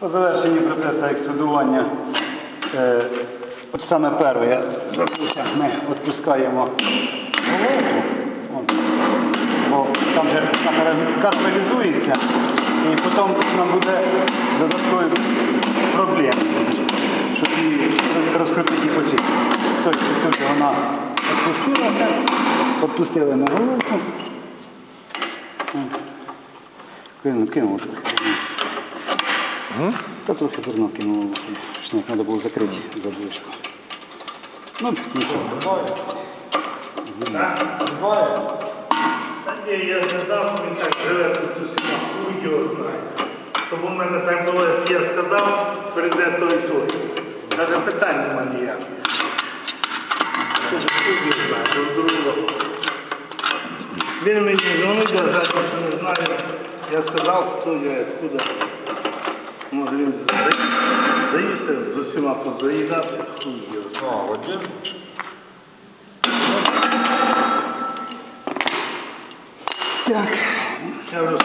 По завершенні процесу екструдування, е, от саме перше, ми відпускаємо головку, от, бо там же камера кастомізується, і потім нам буде додаткові проблеми, щоб її розкрутити і почистити. Тобто тут вона відпустилася, відпустили на головку. Кинув, кинув. Та трохи зерно кинуло. Шнек треба було закрити задвижку. Ну, нічого. Та ні, я дав, він так живе тут хуй його знає. Щоб у мене так було, як я сказав, прийде той той. Навіть питань нема ніяких. Це ж хуй його знає, друга. Він мені дзвонить, я зараз не знаю. Я сказав, хто я, откуда. Може він заї- заїсти з усіма позаїдався, хуй його. А, один? Так. Я вже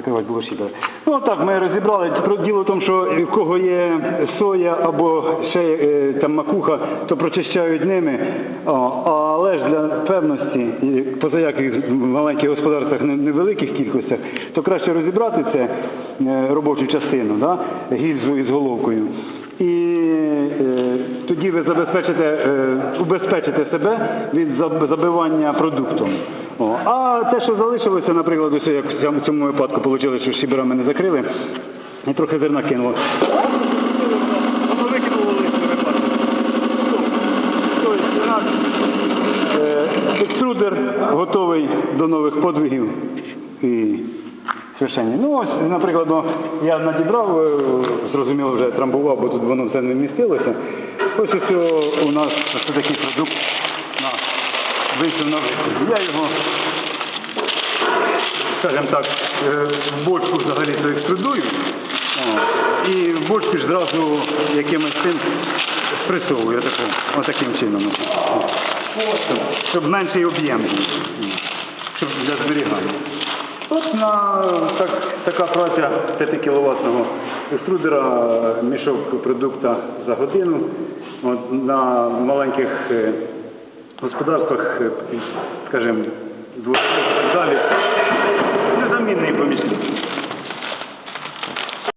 закривати було ще. Ну так, ми розібрали. Про- Діло в тому, що в кого є соя або ще е, там макуха, то прочищають ними. Але ж для певності, і позаяких в маленьких господарствах не- невеликих кількостях, то краще розібрати це е, робочу частину, да? гільзу із головкою. І е, тоді ви забезпечите, е, убезпечите себе від забивання продуктом. О, а те, що залишилося, наприклад, ось як в цьому- випадку вийшло, що щеберами не закрили, і трохи зерна кинуло. Воно е, екструдер готовий до нових подвигів священні. Ну ось, наприклад, я надібрав, е, зрозуміло, вже трамбував, бо тут воно все не вмістилося. Ось ось у нас ось такий продукт на вийшов на. Я його, скажімо так, е, в бочку взагалі то екструдую. І в бочку ж зразу якимось цим спресовую таким, отаким чином. Щоб менший об'єм був. Щоб для зберігання. От на так, така праця 5 кіловатного екструдера, мішок продукту за годину. От, на маленьких е, господарствах, е, скажімо, двох